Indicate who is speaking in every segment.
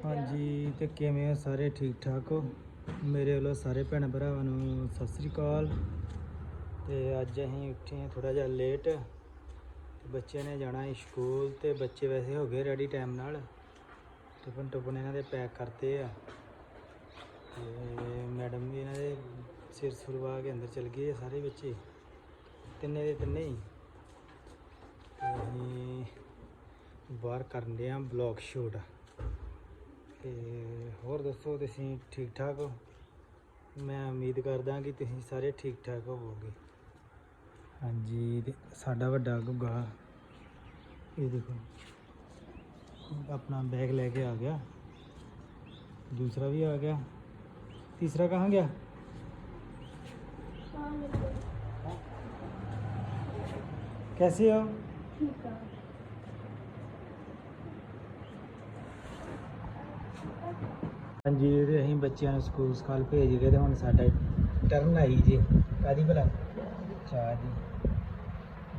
Speaker 1: ਹਾਂਜੀ, ਤੇ ਕਿਵੇਂ ਹੋ ਸਾਰੇ ਠੀਕ ਠਾਕ ਹੋ? ਮੇਰੇ ਵੱਲੋਂ ਸਾਰੇ ਭੈਣ ਭਰਾਵਾਂ ਨੂੰ ਸਤਿ ਸ੍ਰੀ ਅਕਾਲ। ਤੇ ਅੱਜ ਅਸੀਂ ਉੱਠੇ ਹਾਂ ਥੋੜਾ ਜਿਹਾ ਲੇਟ ਬੱਚਿਆਂ ਨੇ ਜਾਣਾ ਸੀ ਸਕੂਲ ਤੇ ਬੱਚੇ ਵੈਸੇ ਹੋ ਗਏ ਰੈਡੀ ਟਾਈਮ ਨਾਲ। ਟਿਫਨ ਟੁਫਨ ਇਹਨਾਂ ਦੇ ਪੈਕ ਕਰਤੇ ਆ। ਤੇ ਮੈਡਮ ਵੀ ਇਹਨਾਂ ਦੇ ਸਿਰ ਸੁਰਵਾ ਕੇ ਅੰਦਰ ਚਲ ਗਏ ਆ ਸਾਰੇ ਬੱਚੇ। ਤਿੰਨੇ ਦੇ ਤਿੰਨੇ ਹੀ। ਤੇ ਅਸੀਂ ਬਾਹਰ ਕਰਨ ਦੇ ਆ ਬਲੌਗ ਸ਼ੂਟ ਤੇ ਹੋਰ ਦੱਸੋ ਤੁਸੀਂ ਠੀਕ ਠਾਕ ਹੋ ਮੈਂ ਉਮੀਦ ਕਰਦਾ ਕਿ ਤੁਸੀਂ ਸਾਰੇ ਠੀਕ ਠਾਕ ਹੋਵੋਗੇ ਹਾਂਜੀ ਤੇ ਸਾਡਾ ਵੱਡਾ ਗੁੱਗਾ ਇਹ ਦੇਖੋ ਆਪਣਾ ਬੈਗ ਲੈ ਕੇ ਆ ਗਿਆ ਦੂਸਰਾ ਵੀ ਆ ਗਿਆ ਤੀਸਰਾ ਕਹਾਂ ਗਿਆ कैसे हो ਹਾਂਜੀ ਜਿਹੜੇ ਅਸੀਂ ਬੱਚਿਆਂ ਨੂੰ ਸਕੂਲ ਸਕਾਲ ਭੇਜ ਗਏ ਤੇ ਹੁਣ ਸਾਡਾ ਟਰਨ ਆਈ ਜੀ। ਕਾਦੀ ਭਲਾ? ਚਾਹ ਦੀ।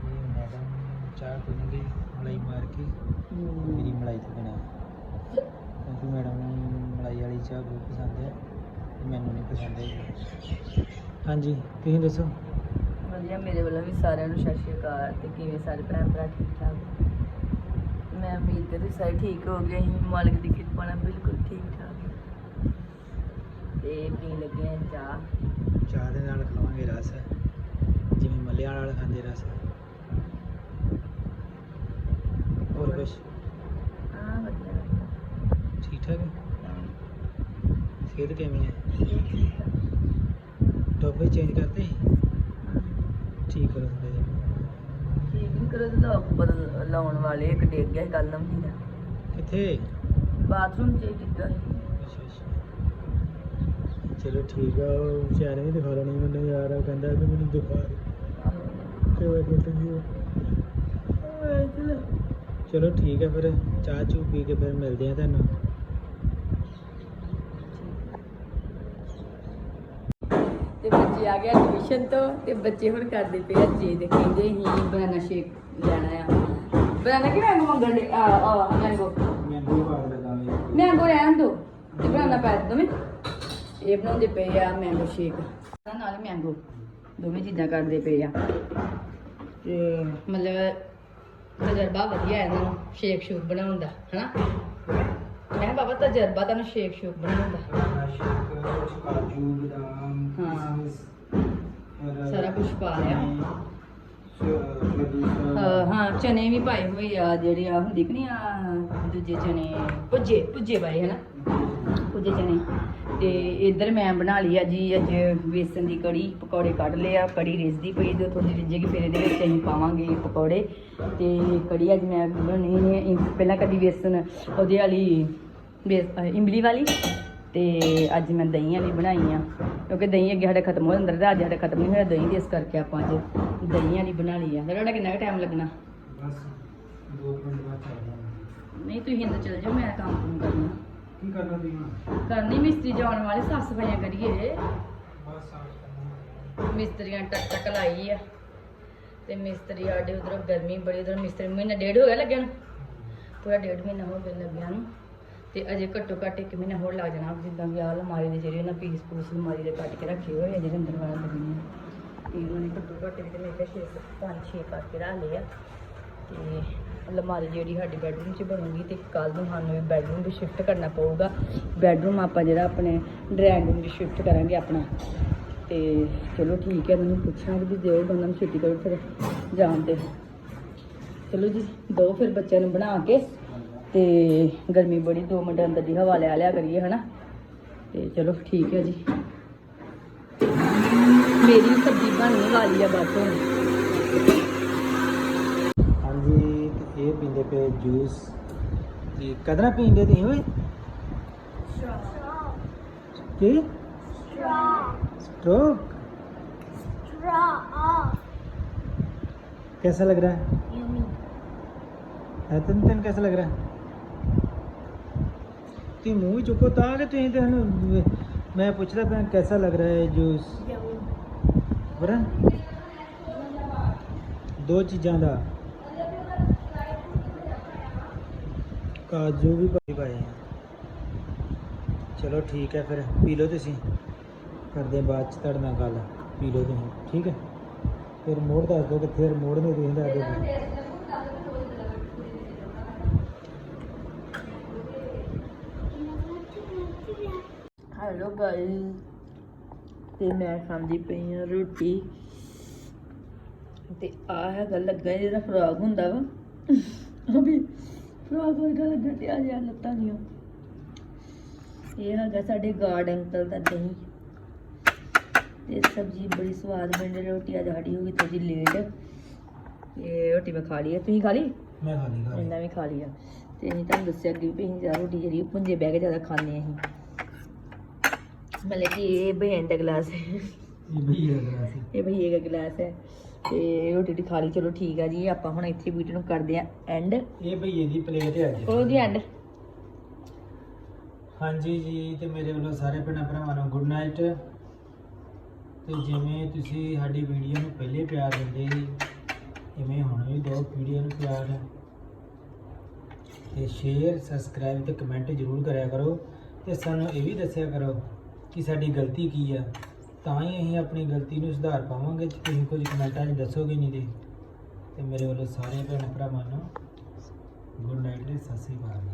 Speaker 1: ਇਹ ਮੈਡਮ ਚਾਹ ਪੀਣਗੇ ਮਲਾਈ ਮਾਰ ਕੇ। ਮੇਰੀ ਮਲਾਈ ਤੋਂ ਬਿਨਾ ਕਿਉਂਕਿ ਮੈਡਮ ਨੂੰ ਮਲਾਈ ਵਾਲੀ ਚਾਹ ਬਹੁਤ ਪਸੰਦ ਹੈ ਮੈਨੂੰ ਨਹੀਂ ਪਸੰਦ ਹੈ ਹਾਂਜੀ, ਤੁਸੀਂ ਦੱਸੋ?
Speaker 2: ਵਧੀਆ, ਮੇਰੇ ਵੱਲੋਂ ਵੀ ਸਾਰਿਆਂ ਨੂੰ ਸਤਿ ਸ਼੍ਰੀ ਅਕਾਲ ਤੇ ਕਿਵੇਂ ਸਾਰੇ ਭੈਣ ਭਰਾ ਠੀਕ ਠਾਕ ਮੈਂ ਉਮੀਦ ਕਰਦੀ ਸਾਰੇ ਠੀਕ ਹੋ ਗਏ ਅਸੀਂ ਮਾਲਕ ਦੀ ਕਿਰਪਾ ਨਾਲ ਬਿਲਕੁਲ ਠੀਕ ਠਾਕ। ਤੇ ਪੀਣ ਲੱਗੇ ਹਾਂ ਚਾਹ।
Speaker 1: ਚਾਹ ਦੇ ਨਾਲ ਖਾਵਾਂਗੇ ਰਸ। ਜਿਵੇਂ ਮੱਲਿਆਂ ਵਾਲਾ ਖਾਂਦੇ ਰਸ। ਹੋਰ ਕੁਛ?
Speaker 2: ਹਾਂ ਵਧੀਆ।
Speaker 1: ਠੀਕ ਠਾਕ ਹੈ? ਸਿਹਤ ਕਿਵੇਂ ਹੈ?
Speaker 2: ਆ।
Speaker 1: ਟੋਪੇ ਚੇਂਜ ਕਰਤੇ
Speaker 2: ਹਾਂ।
Speaker 1: ਠੀਕ ਕਰੋ ਥੋੜ੍ਹਾ ਜਿਹਾ
Speaker 2: ਠੀਕ ਨਹੀਂ ਕਰੋ ਤੇ ਲੋਕ ਬਦਲ ਲਾਉਣ ਵਾਲੇ ਇੱਕ ਡੇਗ ਗਿਆ ਕੱਲ ਨੰਬੀ ਦਾ
Speaker 1: ਕਿੱਥੇ?
Speaker 2: ਬਾਥਰੂਮ ਚ ਹੀ ਡਿੱਗਾ ਸੀ।
Speaker 1: ਅੱਛਾ ਅੱਛਾ। ਚਲੋ ਠੀਕ ਆ ਉਹ ਸ਼ਾਇਦ ਵੀ ਦਿਖਾ ਲੈਣੀ ਮੈਨੂੰ ਯਾਰ ਕਹਿੰਦਾ ਕਿ ਮੈਨੂੰ ਦਿਖਾ ਟੁੱਟ
Speaker 2: ਚਲੋ
Speaker 1: ਠੀਕ ਹੈ ਫਿਰ ਚਾਹ ਚੂ ਪੀ ਕੇ ਫਿਰ ਮਿਲਦੇ ਆ ਤੁਹਾਨੂੰ।
Speaker 2: ਤੇ ਬੱਚੇ ਆ ਗਿਆ ਟਿਊਸ਼ਨ ਤੋਂ ਤੇ ਬੱਚੇ ਹੁਣ ਕਰਦੇ ਪਏ ਆ ਜੇ ਦੇ ਕਹਿੰਦੇ ਹੀ ਬਨਾਨਾ ਸ਼ੇਕ ਲੈਣਾ ਆ? ਬਨਾਨਾ ਕਿ ਮੈਂਗੋ ਮੰਗਣ ਦੇ ਆ ਆ ਮੈਂਗੋ ਮੈਂਗੋ ਰਹਿਣ ਦੋ ਤੇ ਬਨਾਨਾ ਪਾ ਦੋ ਮੈਂ ਇਹ ਬਣਾਉਂਦੇ ਪਏ ਆ ਮੈਂਗੋ ਸ਼ੇਕ ਨਾਲ ਮੈਂਗੋ ਦੋਵੇਂ ਚੀਜ਼ਾਂ ਕਰਦੇ ਪਏ ਆ। ਤੇ ਮਤਲਬ ਤਜਰਬਾ ਵਧੀਆ ਹੈ ਇਹਨਾਂ ਨੂੰ ਸ਼ੇਕ ਸ਼ੂਕ ਬਣਾਉਣ ਦਾ ਹਨਾ? ਮੈਂ ਕਿਹਾ ਬਾਬਾ ਤਜਰਬਾ ਤੁਹਾਨੂੰ ਸ਼ੇਕ ਸ਼ੂਕ ਬਣਾਉਣ ਦਾ।
Speaker 1: ਕਾਜੂ ਬਦਾਮ।
Speaker 2: ਕੁਛ ਪਾ ਲਿਆ।
Speaker 1: ਹਾਂ
Speaker 2: ਚਨੇ ਵੀ ਪਾਏ ਹੋਏ ਆ ਜਿਹੜੇ ਆ ਹੁੰਦੀ ਕਿ ਨਹੀਂ ਆ ਦੂਜੇ ਚਨੇ ਪੁੱਜੇ ਪੁੱਜੇ ਪਾਏ ਹਨਾ? ਪੁੱਜੇ ਚਨੇ। ਤੇ ਇੱਧਰ ਮੈਂ ਬਣਾ ਲਈ ਆ ਜੀ ਅੱਜ ਵੇਸਣ ਦੀ ਕੜੀ ਪਕੌੜੇ ਕੱਢ ਲਏ ਆ ਕੜੀ ਰਿੱਝਦੀ ਪਈ ਜੋ ਥੋੜੀ ਰਿੱਝੇਗੀ ਫਿਰ ਇਹਦੇ ਵਿੱਚ ਅਸੀਂ ਪਾਵਾਂਗੇ ਪਕੌੜੇ। ਤੇ ਕੜੀ ਅੱਜ ਮੈਂ ਬਣਾਉਣੀ ਹੈ ਇਮ- ਪਹਿਲਾਂ ਕਦੀ ਵੇਸਣ ਉਹਦੇ ਵਾਲੀ ਅਹ ਇਮਲੀ ਵਾਲੀ। ਤੇ ਅੱਜ ਮੈਂ ਦਹੀਂ ਵਾਲੀ ਬਣਾਈ ਆ ਕਿਉਂਕਿ ਦਹੀਂ ਅੱਗੇ ਸਾਡੇ ਖਤਮ ਹੋ ਜਾਂਦਾ ਅੱਜ ਸਾਡੇ ਖਤਮ ਨਹੀਂ ਹੋਇਆ ਦਹੀਂ ਦੇ ਇਸ ਕਰਕੇ ਆਪਾਂ ਅੱਜ ਦਹੀਂ ਵਾਲੀ ਬਣਾ ਲਈ ਆ। ਤੁਹਾਡਾ ਕਿੰਨਾ ਟਾਈਮ ਲੱਗਣਾ?
Speaker 1: ਬਸ 2 ਮਿੰਟ ਬਾਅਦ
Speaker 2: ਨਹੀਂ ਤੁਸੀਂ ਅੰਦਰ ਚਲ ਜਾਓ ਮੈਂ ਕੰਮ ਕੁਮ ਕਰਨਾ।
Speaker 1: ਕੀ ਕਰਨਾ
Speaker 2: ਕਰਨੀ ਮਿਸਤਰੀ ਜਾਣ ਵਾਲੇ ਸਾਫ਼ ਸਫਾਈਆਂ ਕਰੀਏ।
Speaker 1: ਬਸ ਸਾਫ਼ ਕਰਨਾ
Speaker 2: ਮਿਸਤਰੀਆਂ ਟਕ ਟਕ ਲਾਈ ਆ। ਤੇ ਮਿਸਤਰੀ ਸਾਡੇ ਉਧਰ ਗਰਮੀ ਬੜੀ ਉਧਰ ਮਿਸਤਰੀ ਮਹੀਨਾ ਡੇਢ ਹੋ ਗਿਆ ਲੱਗਿਆ ਨੂੰ। ਪੂਰਾ ਡੇਢ ਮਹੀਨਾ ਹੋ ਗਿਆ ਲੱਗਿਆ ਨੂੰ। ਤੇ ਅਜੇ ਘੱਟੋ ਘੱਟ ਇੱਕ ਮਹੀਨਾ ਹੋਰ ਲੱਗ ਜਾਣਾ, ਜਿੱਦਾਂ ਵੀ ਆਹ ਅਲਮਾਰੀ ਦੇ ਜਿਹੜੇ ਉਹਨਾਂ ਪੀਸ ਪੂਸ ਅਲਮਾਰੀ ਦੇ ਕੱਟ ਕੇ ਰੱਖੇ ਹੋਏ ਆ, ਜਿਹੜੇ ਅੰਦਰ ਵਾਲਾ ਲੱਗਣੇ ਆ। ਤੇ ਉਹਨਾਂ ਨੇ ਘੱਟੋ ਘੱਟ ਵੀ ਤੇ ਮੇਰੇ ਕਿਹਾ ਛੇ ਪੰਜ ਛੇ ਕਰਕੇ ਰੱਖ ਲਏ ਆ। ਤੇ ਅਲਮਾਰੀ ਜਿਹੜੀ ਸਾਡੀ ਬੈਡਰੂਮ 'ਚ ਬਣੂਗੀ ਤੇ ਕੱਲ ਨੂੰ ਸਾਨੂੰ ਇਹ ਬੈਡਰੂਮ ਵੀ ਸ਼ਿਫਟ ਕਰਨਾ ਪਊਗਾ। ਬੈਡਰੂਮ ਆਪਾਂ ਜਿਹੜਾ ਆਪਣੇ ਡਰਾਇੰਗ ਰੂਮ 'ਚ ਸ਼ਿਫਟ ਕਰਾਂਗੇ ਆਪਣਾ। ਤੇ ਚਲੋ ਠੀਕ ਹੈ, ਮੈਨੂੰ ਪੁੱਛਾਂਗੇ ਵੀ ਦਿਓ ਬੰਦਾ ਨੂੰ ਛੁੱਟੀ ਕਰੋ ਫਿਰ ਜਾਣ ਤੇ। ਚਲੋ ਜੀ, ਦੋ ਫਿਰ ਬੱਚਿਆਂ ਨੂੰ ਬਣਾ ਕੇ। ਤੇ ਗਰਮੀ ਬੜੀ 2 ਮਿੰਟ ਅੰਦਰ ਦੀ ਹਵਾ ਲੈ ਲਿਆ ਕਰੀਏ ਹਨਾ ਤੇ ਚਲੋ ਠੀਕ ਹੈ ਜੀ ਮੇਰੀ ਸਬਜ਼ੀ ਬਣਨੇ ਵਾਲੀ ਆ ਬਸ ਹੁਣ
Speaker 1: ਹਾਂਜੀ ਤੇ ਇਹ ਪੀਂਦੇ ਪਏ ਜੂਸ ਤੇ ਕਦਰਾ ਪੀਂਦੇ ਤੁਸੀਂ ਓਏ ਕੀ स्ट्रोक कैसा लग रहा है है तन तन कैसा लग रहा है ਤੁਸੀਂ ਮੂੰਹ ਹੀ ਚੁੱਕੋ ਤਾਂ ਕਿ ਤੁਸੀਂ ਤੇ ਹੁਣ ਮੈਂ ਪੁੱਛਦਾ ਪਿਆ ਕੈਸਾ ਲੱਗ ਰਿਹਾ ਹੈ ਜੂਸ ਬਰਨ ਦੋ ਚੀਜ਼ਾਂ ਦਾ ਕਾਜੂ ਵੀ ਪਾਈ ਪਾਏ ਆ ਚਲੋ ਠੀਕ ਹੈ ਫਿਰ ਪੀ ਲਓ ਤੁਸੀਂ ਕਰਦੇ ਬਾਅਦ ਚ ਤੁਹਾਡੇ ਨਾਲ ਗੱਲ ਪੀ ਲਓ ਤੁਸੀਂ ਠੀਕ ਹੈ ਫਿਰ ਮੋੜ ਦੱਸ ਦਿਓ ਕਿੱਥੇ ਮੋੜ ਨਹੀਂ ਤੁਸੀਂ ਦੱਸ ਦਿਓ
Speaker 3: ਹੈਲੋ ਗਾਇਸ ਤੇ ਮੈਂ ਖਾਂਦੀ ਪਈ ਹਾਂ ਰੋਟੀ। ਤੇ ਆ ਹੈਗਾ ਲੱਗਾ ਜਿਹੜਾ ਫਰਾਗ ਹੁੰਦਾ ਵਾ। ਉਹ ਵੀ ਫਰਾਗ ਵਰਗਾ ਲੱਗਣ ਤੇ ਆ ਜਾ ਲੱਤਾਂ ਦੀਆਂ ਇਹ ਹੈਗਾ ਸਾਡੇ ਗਾਰਡ ਅੰਕਲ ਦਾ ਦਹੀਂ। ਤੇ ਸਬਜ਼ੀ ਬੜੀ ਸਵਾਦ ਬਣੀ ਰੋਟੀ ਅੱਜ ਸਾਡੀ ਹੋ ਗਈ ਥੋੜੀ ਲੇਟ ਇਹ ਰੋਟੀ ਮੈਂ ਖਾ ਲਈ ਹੈ ਤੁਸੀਂ ਖਾ ਲਈ?
Speaker 1: ਮੈਂ ਖਾ ਲਈ ਲਈ।
Speaker 3: ਇਹਨਾਂ ਵੀ ਖਾ ਲਿਆ ਤੇ ਅਸੀਂ ਤੁਹਾਨੂੰ ਦੱਸਿਆ ਅੱਗੇ ਵੀ ਅਸੀਂ ਜ਼ਿਆਦਾ ਰੋਟੀ ਜਿਹੜੀ ਉਹ ਪੁੰਜੇ ਬਹਿ ਕੇ ਜ਼ਿਆਦਾ ਖਾਂਦੇ ਹਾਂ ਅਸੀਂ। ਮਤਲਬ ਕਿ ਇਹ ਬਹਿਣ ਦਾ ਗਲਾਸ ਹੈ। ਇਹ ਭਈਏ ਦਾ ਗਲਾਸ ਹੈ। ਤੇ ਰੋਟੀ ਰੋਟੀ ਖਾ ਲਈ ਚਲੋ ਠੀਕ ਆ ਜੀ ਆਪਾਂ ਹੁਣ ਇੱਥੇ ਵੀਡੀਓ ਨੂੰ ਕਰਦੇ ਆ ਐਂਡ
Speaker 1: ਇਹ ਭਈਏ ਦੀ ਪਲੇਟ ਹੈ ਅੱਜ
Speaker 3: ਉਹਦੀ ਐਂਡ
Speaker 1: ਹਾਂਜੀ ਜੀ ਤੇ ਮੇਰੇ ਵੱਲੋਂ ਸਾਰੇ ਭੈਣਾਂ ਭਰਾਵਾਂ ਨੂੰ ਗੁੱਡ ਨਾਈਟ ਤੇ ਜਿਵੇਂ ਤੁਸੀਂ ਸਾਡੀ ਵੀਡੀਓ ਨੂੰ ਪਹਿਲੇ ਪਿਆਰ ਦਿੰਦੇ ਸੀ ਇਵੇਂ ਹੁਣ ਵੀ ਦਿਓ ਵੀਡੀਓ ਨੂੰ ਪਿਆਰ ਤੇ ਸ਼ੇਅਰ ਸਬਸਕ੍ਰਾਈਬ ਤੇ ਕਮੈਂਟ ਜ਼ਰੂਰ ਕਰਿਆ ਕਰੋ। ਤੇ ਸਾਨੂੰ ਇਹ ਵੀ ਦੱਸਿਆ ਕਰੋ ਕਿ ਸਾਡੀ ਗਲਤੀ ਕੀ ਆ, ਤਾਂ ਹੀ ਅਸੀਂ ਆਪਣੀ ਗਲਤੀ ਨੂੰ ਸੁਧਾਰ ਪਾਵਾਂਗੇ, ਜੇ ਤੁਸੀਂ ਕੁਝ ਕਮੈਂਟਾਂ 'ਚ ਦੱਸੋਗੇ ਨਹੀਂ ਤੇ। ਤੇ ਮੇਰੇ ਵੱਲੋਂ ਸਾਰੇ ਭੈਣ ਭਰਾਵਾਂ ਨੂੰ ਗੁੱਡ ਨਾਈਟ ਤੇ ਸਤਿ ਸ੍ਰੀ ਅਕਾਲ।